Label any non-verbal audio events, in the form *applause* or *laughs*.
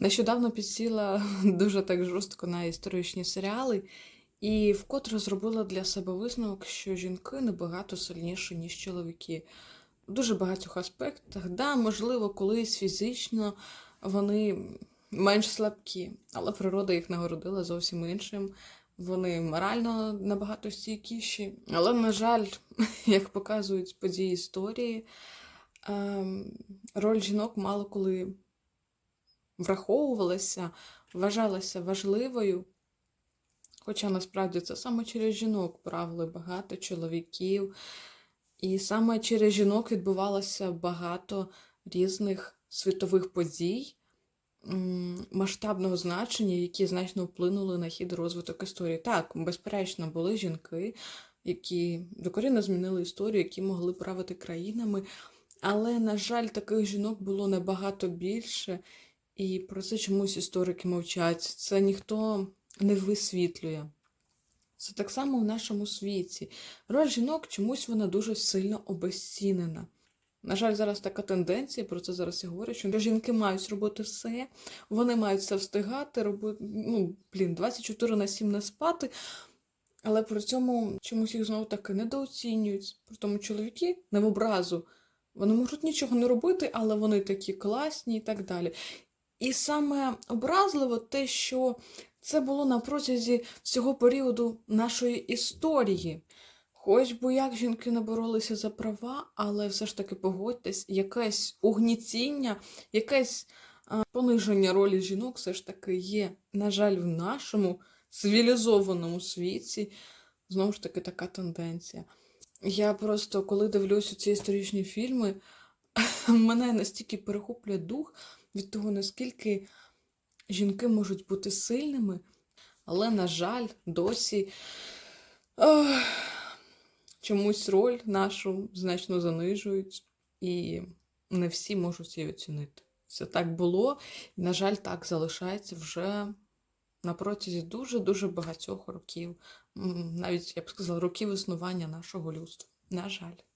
Нещодавно підсіла *laughs* дуже так жорстко на історичні серіали, і вкотре зробила для себе висновок, що жінки набагато сильніші, ніж чоловіки. В дуже багатьох аспектах. Да, можливо, колись фізично вони менш слабкі, але природа їх нагородила зовсім іншим. Вони морально набагато стійкіші. Але, на жаль, *laughs* як показують події історії, ем, роль жінок мало коли враховувалася, вважалася важливою. Хоча насправді це саме через жінок правили багато чоловіків, і саме через жінок відбувалося багато різних світових подій масштабного значення, які значно вплинули на хід розвиток історії. Так, безперечно, були жінки, які докорінно змінили історію, які могли правити країнами. Але, на жаль, таких жінок було набагато більше, і про це чомусь історики мовчать. Це ніхто не висвітлює. Це так само в нашому світі. Роль жінок чомусь вона дуже сильно обезцінена. На жаль, зараз така тенденція, про це зараз і говорять, що жінки мають робити все, вони мають все встигати, робити, ну, блін, 24 на 7 не спати, але при цьому чомусь їх знову таки недооцінюють. При тому чоловіки не в образу. Вони можуть нічого не робити, але вони такі класні і так далі. І саме образливо те, що це було на протязі всього періоду нашої історії. Хоч би як жінки не боролися за права, але все ж таки погодьтесь, якесь угніціння, якесь а, пониження ролі жінок все ж таки є. На жаль, в нашому цивілізованому світі знову ж таки така тенденція. Я просто, коли дивлюся ці історичні фільми, *laughs* мене настільки перехоплює дух від того, наскільки жінки можуть бути сильними, але, на жаль, досі ох, чомусь роль нашу значно занижують, і не всі можуть її оцінити. Це так було, і, на жаль, так залишається вже на протязі дуже-дуже багатьох років, навіть я б сказала, років існування нашого людства. На жаль.